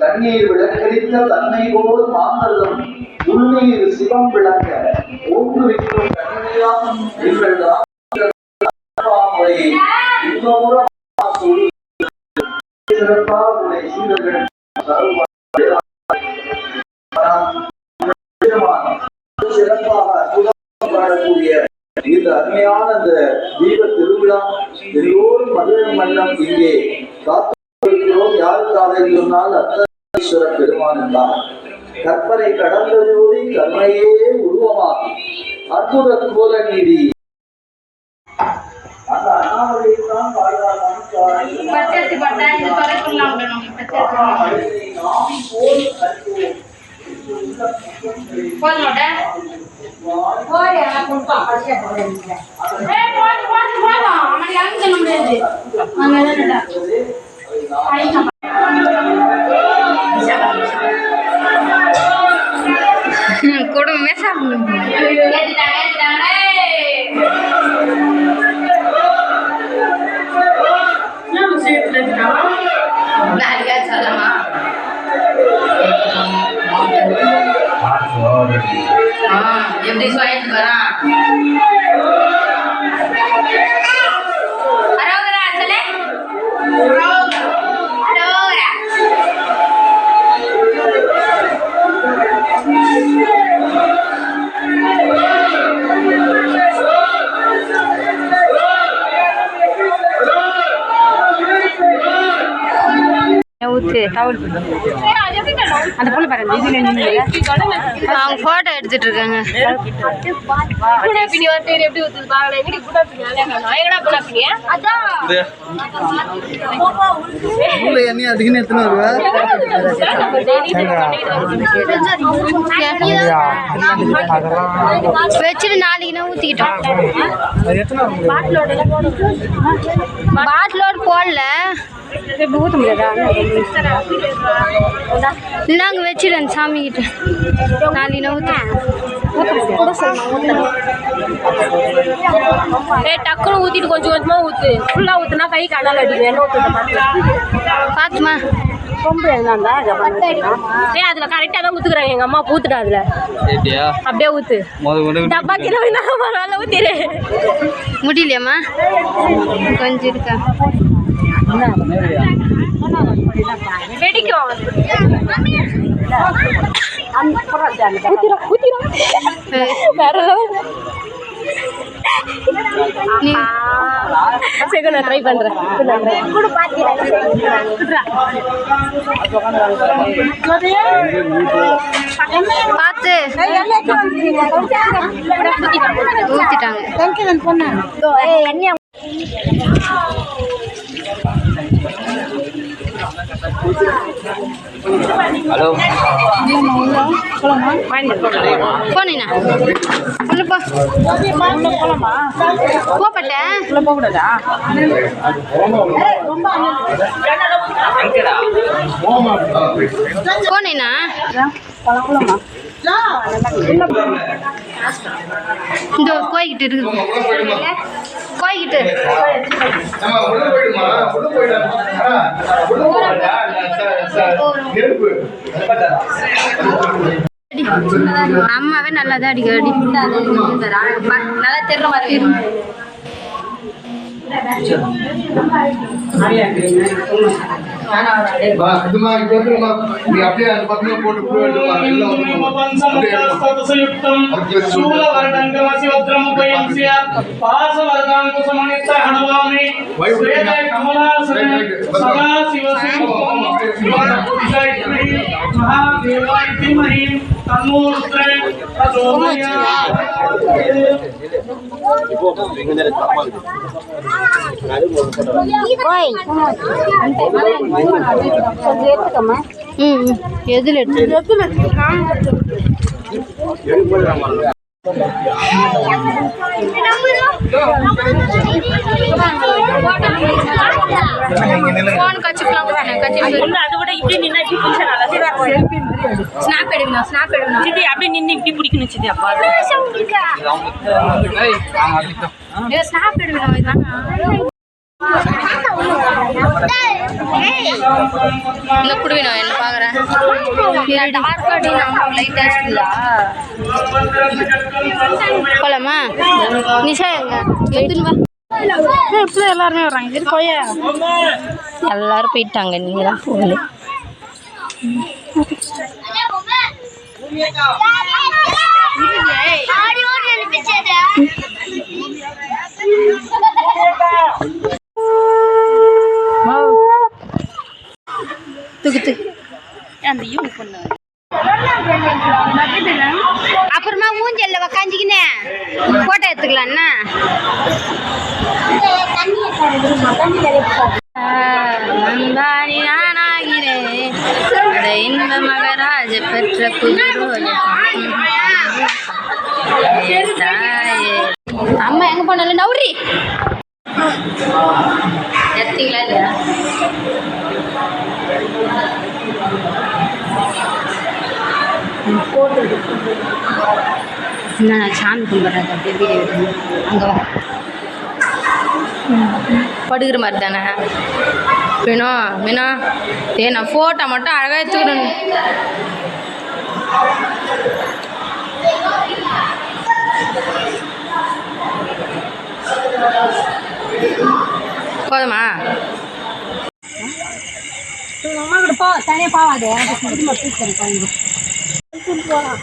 தண்ணீர் விளக்கரித்த தன்னை போல் மாந்தர்தம் உள்நீர் சிவம் விளங்க ஊக்குவிக்கும் கடுமையாம் எங்கள் சிறப்பாக பாடக்கூடிய இந்த அருமையான அந்த தீப திருவிழா எல்லோரும் மதுரை மன்னம் இங்கே காத்திருக்கிறோம். யாருக்காக சொன்னால் அத்தீஸ்வர பெருமானுக்காக கற்பனை கடந்த ஜோதி கருணையே உருவமாகும் அற்புத கோல நீதி. அந்த போட்டா இது பச்சை போடுறேன் ஏய் போடு யாரும் சொல்ல முடியாது என்னடா சாப்பிடணும் எப்படி சொல்லிட்டு வரான்? ஊத்து டவுல் அந்த பொண்ணு பாருங்க இதுல நின்று அவங்க போட்டோ எடுத்துட்டு இருக்காங்க. வச்சுட்டு நாளைக்கு நான் ஊத்திக்கிட்டோம். பாட்டிலோடு போடல. ஊத்த முடியாதா இந்தாங்க வச்சிடுறேன் சாமி கிட்ட. நாளைக்கு நான் ஊத்த ஏய் டக்குனு ஊத்திட்டு கொஞ்சம் கொஞ்சமா ஊத்து. ஃபுல்லா ஊத்துனா கை காலால் அடிக்கும் என்ன பாத்துமா. ஏய் அதுல கரெக்டா தான் ஊத்துக்குறாங்க. எங்க அம்மா ஊத்துட்டா அதுல. அப்படியே? ஊத்து. டப்பா விழுந்தா பரவாயில்ல ஊத்திரு. முடியலையாம்மா? கொஞ்சம் இருக்கா? சரி நான் ட்ரை பண்றேன். பார்த்து. ஊத்திட்டாங்க. ஹலோ. போனீண்ணா உள்ள போ போப்பட்டேன் போனேண்ணா இந்த கோய்கிட்ட இருக்குது கோய்கிட்ட அம்மாவே நல்லா தான் அடிக்க அடி. நல்லா தெரியற மாதிரி அந்த பக்கமா போட்டு போயிடுமா எல்லாம் எடுத்து போன் கச்சுக்கலாம் ஸ்னாப் எடுக்கணும் ஸ்னாப் எடுக்கணும் சித்தி அப்படியே நின்று இப்படி பிடிக்கணும் சித்தி அப்பா. ஸ்னாப் எடுக்கணும் இந்த குடுவி நான் என்ன இருக்குதா போலாமா? நிஷா எங்க? எடுத்துன்னு வா. இப்படி எல்லாருமே வர்றாங்க. இது கொய்யா எல்லாரும் போயிட்டாங்க. நீங்கள் தான் போகல தூக்கு அந்த யூ பண்ணு. அப்புறமா ஊஞ்சல்ல உக்காஞ்சிக்கினே போட்டோ எடுத்துக்கலாம்ண்ணா அன்பானி நானாகிறேன். அந்த இன்ப மகராஜ பெற்ற புதுரோஜ தாயே. அம்மா எங்க போனாலும் நவுரி எடுத்தீங்களா இல்லையா? என்ன நான் சாமி கும்பிட்றது அப்படியே வீடியோ எடுக்கணும் அங்கே வா. படுக்கிற மாதிரி தானே? வேணும் வேணும் ஏ நான் ஃபோட்டோ மட்டும் அழகாக எடுத்துக்கணும் போதுமா? அம்மா கூட போ தனியாக போவாது. எனக்கு இது மட்டும் தரேன்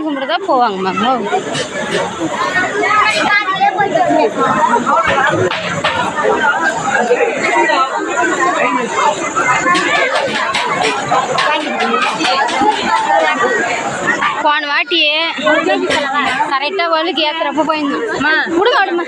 சாமி கும்பிட்றதா போவாங்க மாமா போன வாட்டி கரெக்டாக வலுக்கு ஏற்றுறப்ப போயிருந்தோம் அம்மா விடுங்க விடுமா